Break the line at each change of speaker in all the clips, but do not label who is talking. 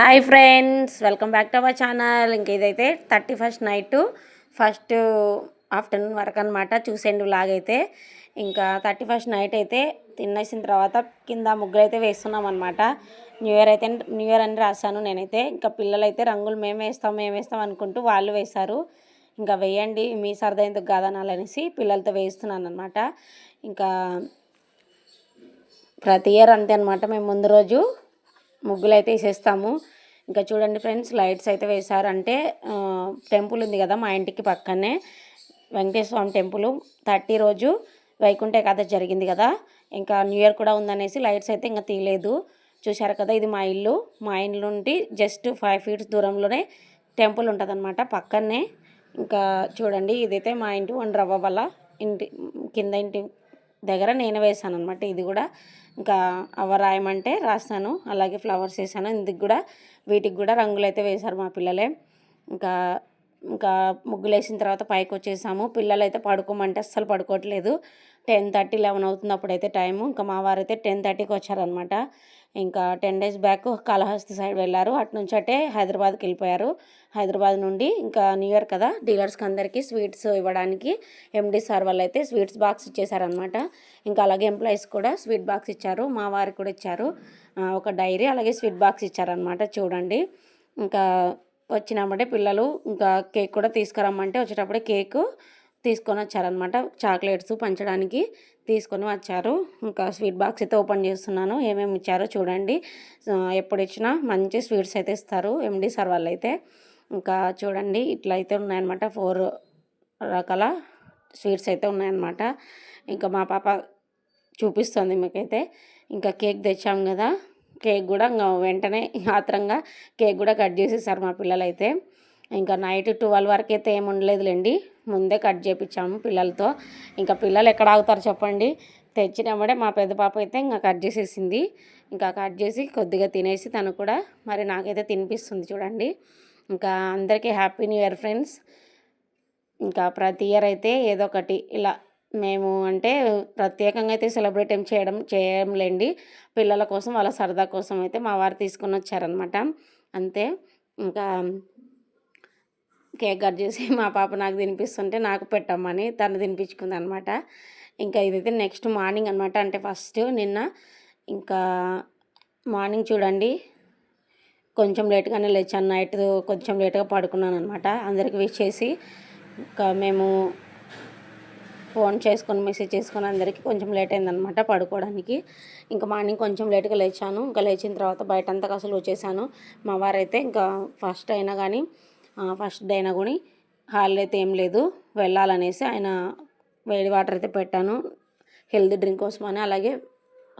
Hi friends welcome back to our channel. ఇంక ఇదైతే thirty first night first afternoon వరకు అనమాట చూసేండి లాగైతే. ఇంకా థర్టీ ఫస్ట్ నైట్ అయితే తినేసిన తర్వాత కింద ముగ్గులు అయితే వేస్తున్నాం అనమాట న్యూ ఇయర్ అయితే న్యూ ఇయర్ అని రాశాను నేనైతే. ఇంకా పిల్లలైతే రంగులు మేము వేస్తాం మేము వేస్తాం అనుకుంటూ వాళ్ళు వేశారు. ఇంకా వేయండి మీ సరదా ఎందుకు కాదనాలనేసి పిల్లలతో వేస్తున్నాను అనమాట ఇంకా ప్రతి ఇయర్ అంతే అనమాట మేము ముందు రోజు ముగ్గులు అయితే వేసేస్తాము. ఇంకా చూడండి ఫ్రెండ్స్ లైట్స్ అయితే వేశారు అంటే టెంపుల్ ఉంది కదా మా ఇంటికి పక్కనే వెంకటేశ్వర స్వామి టెంపుల్. థర్టీ రోజు వైకుంఠ ఏకాదశి జరిగింది కదా. ఇంకా న్యూ ఇయర్ కూడా ఉందనేసి లైట్స్ అయితే ఇంకా తీయలేదు. చూశారు కదా ఇది మా ఇల్లు. మా ఇల్లు నుండి జస్ట్ ఫైవ్ ఫీట్స్ దూరంలోనే టెంపుల్ ఉంటుంది అనమాట పక్కనే. ఇంకా చూడండి ఇదైతే మా ఇంటి వన్ రవ్వ వల్ల ఇంటి కింద ఇంటి దగ్గర నేను వేసాను అనమాట ఇది కూడా ఇంకా అవ రాయమంటే రాస్తాను. అలాగే ఫ్లవర్స్ వేసాను. ఇందుకు కూడా వీటికి కూడా రంగులు అయితే వేశారు మా పిల్లలే. ఇంకా ఇంకా ముగ్గులు వేసిన తర్వాత పైకి వచ్చేసాము పిల్లలు అయితే పడుకోమంటే అస్సలు పడుకోవట్లేదు. టెన్ థర్టీ లెవెన్ అవుతుంది అప్పుడైతే టైము. ఇంకా మా వారు అయితే టెన్ థర్టీకి వచ్చారనమాట ఇంకా ten days back Kalahasti side వెళ్ళారు. అటు నుంచి అటే హైదరాబాద్కి వెళ్ళిపోయారు. హైదరాబాద్ నుండి ఇంకా న్యూ ఇయర్ కదా డీలర్స్కి అందరికీ స్వీట్స్ ఇవ్వడానికి ఎండి సార్ వాళ్ళు అయితే స్వీట్స్ బాక్స్ ఇచ్చేసారనమాట ఇంకా అలాగే ఎంప్లాయీస్ కూడా స్వీట్ బాక్స్ ఇచ్చారు. మా వారికి కూడా ఇచ్చారు. ఒక డైరీ అలాగే స్వీట్ బాక్స్ ఇచ్చారనమాట చూడండి. ఇంకా వచ్చినామంటే పిల్లలు ఇంకా కేక్ కూడా తీసుకురమ్మంటే వచ్చేటప్పుడే కేక్ తీసుకొని వచ్చారనమాట చాక్లెట్స్ పంచడానికి తీసుకొని వచ్చారు. ఇంకా స్వీట్ బాక్స్ అయితే ఓపెన్ చేస్తున్నాను. ఏమేమి ఇచ్చారో చూడండి. ఎప్పుడు ఇచ్చినా మంచి స్వీట్స్ అయితే ఇస్తారు. ఎండి సార్ వాళ్ళు అయితే. ఇంకా చూడండి ఇట్లా అయితే ఉన్నాయన్నమాట. ఫోర్ రకాల స్వీట్స్ అయితే ఉన్నాయన్నమాట. ఇంకా మా పాప చూపిస్తుంది మీకైతే. ఇంకా కేక్ తెచ్చాము కదా. కేక్ కూడా ఇంకా వెంటనే ఆత్రంగా కేక్ కూడా కట్ చేసేసారు మా పిల్లలైతే. ఇంకా నైట్ ట్వెల్వ్ వరకు అయితే ఏమి ఉండలేదులేండి. ముందే కట్ చేయించాము పిల్లలతో. ఇంకా పిల్లలు ఎక్కడ ఆగుతారు చెప్పండి? తెచ్చినప్పుడే మా పెద్ద పాప అయితే ఇంకా కట్ చేసేసింది. ఇంకా కట్ చేసి కొద్దిగా తినేసి తను కూడా మరి నాకైతే తినిపిస్తుంది చూడండి. ఇంకా అందరికీ హ్యాపీ న్యూ ఇయర్ ఫ్రెండ్స్. ఇంకా ప్రతి ఇయర్ అయితే ఏదో ఒకటి ఇలా మేము అంటే ప్రత్యేకంగా అయితే సెలబ్రేట్ ఏం చేయడం చేయంలేండి పిల్లల కోసం వాళ్ళ సరదా కోసం అయితే మా వారు తీసుకుని వచ్చారనమాట అంతే. ఇంకా కేక్ కట్ చేసి మా పాప నాకు తినిపిస్తుంటే నాకు పెట్టమ్మని తను తినిపించుకుంది అనమాట ఇంకా ఇదైతే నెక్స్ట్ మార్నింగ్ అనమాట అంటే ఫస్ట్ నిన్న ఇంకా మార్నింగ్ చూడండి. కొంచెం లేట్గానే లేచాను. నైట్ కొంచెం లేట్గా పడుకున్నాను అనమాట అందరికి విష్ చేసి ఇంకా మేము ఫోన్ చేసుకొని మెసేజ్ చేసుకొని అందరికీ కొంచెం లేట్ అయిందనమాట పడుకోవడానికి. ఇంకా మార్నింగ్ కొంచెం లేట్గా లేచాను. ఇంకా లేచిన తర్వాత బయట అంతా అసలు వచ్చేసాను. మా వారైతే ఇంకా ఫస్ట్ అయినా కానీ ఫస్ట్ డే అయినా కూడా హాలిడే అయితే ఏం లేదు. వెళ్ళాలనేసి ఆయన వేడి వాటర్ అయితే పెట్టాను. హెల్తీ డ్రింక్ కోసం అని అలాగే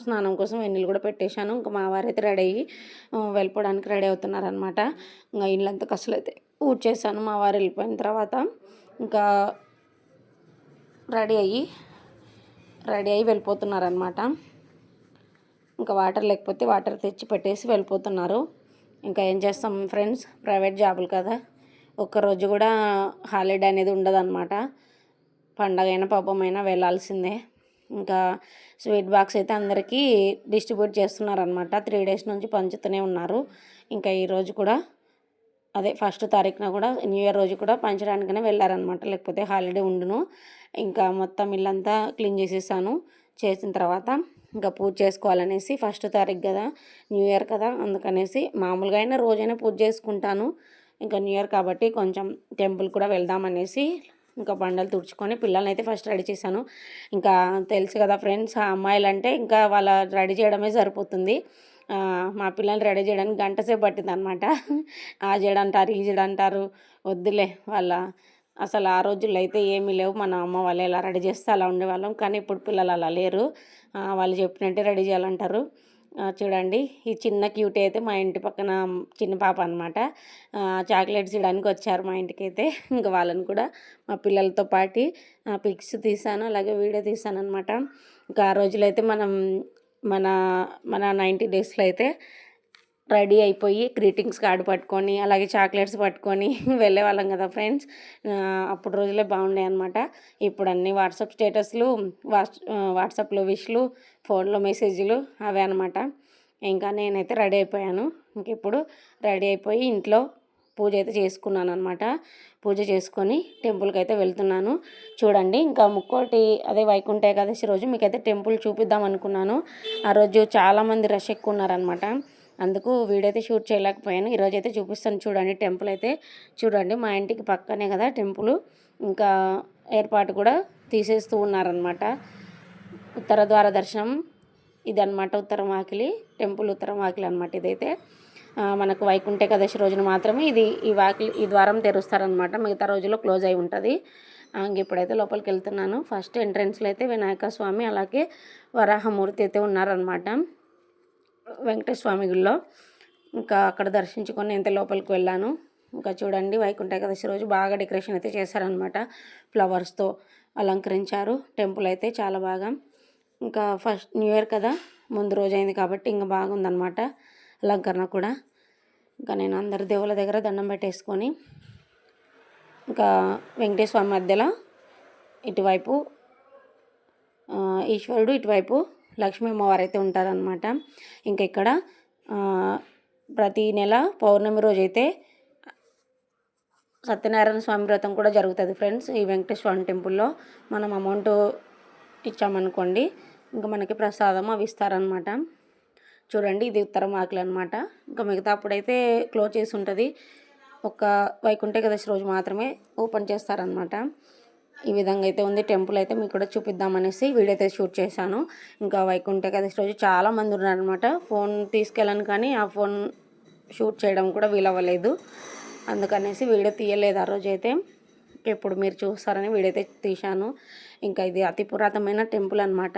స్నానం కోసం వెన్నీళ్ళు కూడా పెట్టేశాను. ఇంకా మా వారు అయితే రెడీ అయ్యి వెళ్ళిపోవడానికి రెడీ అవుతున్నారనమాట ఇంకా ఇళ్ళంతా కసలు అయితే ఊడ్చేసాను మా వారు వెళ్ళిపోయిన తర్వాత ఇంకా రెడీ అయ్యి రెడీ అయ్యి వెళ్ళిపోతున్నారనమాట ఇంకా వాటర్ లేకపోతే వాటర్ తెచ్చి పెట్టేసి వెళ్ళిపోతున్నారు. ఇంకా ఏం చేస్తాం ఫ్రెండ్స్? ప్రైవేట్ జాబులు కదా. ఒక్కరోజు కూడా హాలిడే అనేది ఉండదన్నమాట. పండగ అయినా పాపమైనా వెళ్ళాల్సిందే. ఇంకా స్వీట్ బాక్స్ అయితే అందరికీ డిస్ట్రిబ్యూట్ చేస్తున్నారనమాట త్రీ డేస్ నుంచి పంచుతూనే ఉన్నారు. ఇంకా ఈరోజు కూడా అదే ఫస్ట్ తారీఖున కూడా న్యూ ఇయర్ రోజు కూడా పంచడానికనే వెళ్ళారనమాట లేకపోతే హాలిడే ఉండును. ఇంకా మొత్తం ఇల్లంతా క్లీన్ చేసేసాను. చేసిన తర్వాత ఇంకా పూజ చేసుకోవాలనేసి ఫస్ట్ తారీఖు కదా న్యూ ఇయర్ కదా అందుకనేసి మామూలుగా అయినా రోజైనా పూజ చేసుకుంటాను. ఇంకా న్యూ ఇయర్ కాబట్టి కొంచెం టెంపుల్ కూడా వెళ్దామనేసి ఇంకా బండలు తుడుచుకొని పిల్లల్ని అయితే ఫస్ట్ రెడీ చేశాను. ఇంకా తెలుసు కదా ఫ్రెండ్స్ ఆ అమ్మాయిలు అంటే ఇంకా వాళ్ళ రెడీ చేయడమే సరిపోతుంది. మా పిల్లల్ని రెడీ చేయడానికి గంట సేపు పట్టింది అనమాట ఆ జడంటారు ఈ జడంటారు. వద్దులే వాళ్ళ అసలు ఆ రోజుల్లో అయితే ఏమీ లేవు. మన అమ్మ వాళ్ళు ఎలా రెడీ చేస్తే అలా ఉండేవాళ్ళం. కానీ ఇప్పుడు పిల్లలు అలా లేరు. వాళ్ళు చెప్పినట్టే రెడీ చేయాలంటారు. చూడండి ఈ చిన్న క్యూటీ అయితే మా ఇంటి పక్కన చిన్న పాప అనమాట చాక్లెట్స్ ఇవ్వడానికి వచ్చారు మా ఇంటికి అయితే ఇంకా వాళ్ళని కూడా మా పిల్లలతో పాటు పిక్స్ తీసాను అలాగే వీడియో తీసాను అనమాట ఇంకా ఆ రోజులైతే మనం మన మన నైంటీ డేస్లో అయితే రెడీ అయిపోయి గ్రీటింగ్స్ కార్డు పట్టుకొని అలాగే చాక్లెట్స్ పట్టుకొని వెళ్ళే వాళ్ళం కదా ఫ్రెండ్స్. అప్పుడు రోజులే బాగుండే అనమాట ఇప్పుడు అన్ని వాట్సాప్ స్టేటస్లు వాట్స్ వాట్సాప్లో విష్లు ఫోన్లో మెసేజ్లు అవే అనమాట ఇంకా నేనైతే రెడీ అయిపోయాను. ఇంక ఇప్పుడు రెడీ అయిపోయి ఇంట్లో పూజ అయితే చేసుకున్నాను అనమాట పూజ చేసుకొని టెంపుల్కి అయితే వెళ్తున్నాను. చూడండి ఇంకా ముక్కోటి అదే వైకుంఠ ఏకాదశి రోజు మీకైతే టెంపుల్ చూపిద్దాం అనుకున్నాను. ఆ రోజు చాలామంది రష్ ఎక్కువ ఉన్నారనమాట అందుకు వీడియో అయితే షూట్ చేయలేకపోయాను. ఈరోజు అయితే చూపిస్తాను చూడండి టెంపుల్ అయితే. చూడండి మా ఇంటికి పక్కనే కదా టెంపుల్ ఇంకా ఏర్పాటు కూడా తీసేస్తూ ఉన్నారనమాట ఉత్తర ద్వార దర్శనం ఇది అనమాట ఉత్తరం వాకిలి. టెంపుల్ ఉత్తరం వాకిలి అనమాట ఇదైతే. మనకు వైకుంఠ ఏకాదశి రోజున మాత్రమే ఇది ఈ వాకిలి ఈ ద్వారం తెరుస్తారనమాట మిగతా రోజుల్లో క్లోజ్ అయి ఉంటుంది. ఇప్పుడైతే లోపలికి వెళ్తున్నాను. ఫస్ట్ ఎంట్రన్స్లో అయితే వినాయక స్వామి అలాగే వరాహమూర్తి అయితే ఉన్నారనమాట వెంకటేశ్వర స్వామి గుడిలో ఇంకా అక్కడ దర్శించుకొని ఎంత లోపలికి వెళ్ళాను. ఇంకా చూడండి వైకుంఠ ఏకాదశి రోజు బాగా డెకరేషన్ అయితే చేశారనమాట ఫ్లవర్స్తో అలంకరించారు. టెంపుల్ అయితే చాలా బాగా. ఇంకా ఫస్ట్ న్యూ ఇయర్ కదా ముందు రోజు అయింది కాబట్టి ఇంకా బాగుందనమాట అలంకరణ కూడా. ఇంకా నేను అందరి దేవుళ్ళ దగ్గర దండం పెట్టేసుకొని ఇంకా వెంకటేశ్వర మధ్యలో ఇటువైపు ఈశ్వరుడు ఇటువైపు లక్ష్మీ అమ్మవారు అయితే ఉంటారనమాట ఇంకా ఇక్కడ ప్రతి నెల పౌర్ణమి రోజు అయితే సత్యనారాయణ స్వామి వ్రతం కూడా జరుగుతుంది ఫ్రెండ్స్. ఈ వెంకటేశ్వర టెంపుల్లో మనం అమౌంట్ ఇచ్చామనుకోండి ఇంకా మనకి ప్రసాదం అవి ఇస్తారనమాట చూడండి ఇది ఉత్తరం ఆకులు అనమాట ఇంకా మిగతా అప్పుడైతే క్లోజ్ చేసి ఉంటుంది. ఒక వైకుంఠ ఏకాదశి రోజు మాత్రమే ఓపెన్ చేస్తారనమాట. ఈ విధంగా అయితే ఉంది. టెంపుల్ అయితే మీకు కూడా చూపిద్దామనేసి వీడియో అయితే షూట్ చేశాను. ఇంకా వైకుంఠ ఏకాదశి రోజు చాలా మంది ఉన్నారనమాట. ఫోన్ తీసుకెళ్ళాను కానీ ఆ ఫోన్ షూట్ చేయడం కూడా వీలవ్వలేదు. అందుకనేసి వీడియో తీయలేదు ఆ రోజు అయితే. ఇప్పుడు మీరు చూస్తారని వీడియో అయితే తీశాను. ఇంకా ఇది అతి పురాతనమైన టెంపుల్ అనమాట.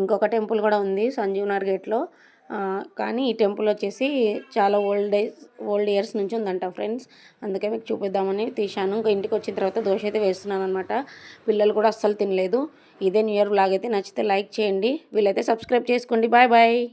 ఇంకొక టెంపుల్ కూడా ఉంది సంజీవనగర్ గేట్లో. కానీ ఈ టెంపుల్ వచ్చేసి చాలా ఓల్డ్ ఓల్డ్ ఇయర్స్ నుంచి ఉందంట ఫ్రెండ్స్. అందుకే మీకు చూపిద్దామని తీశాను. ఇంకా ఇంటికి వచ్చిన తర్వాత దోశ అయితే వేస్తున్నాను అనమాట పిల్లలు కూడా అస్సలు తినలేదు. ఇదే న్యూ ఇయర్ బ్లాగ్ అయితే నచ్చితే లైక్ చేయండి. వీళ్ళైతే సబ్స్క్రైబ్ చేసుకోండి. Bye bye.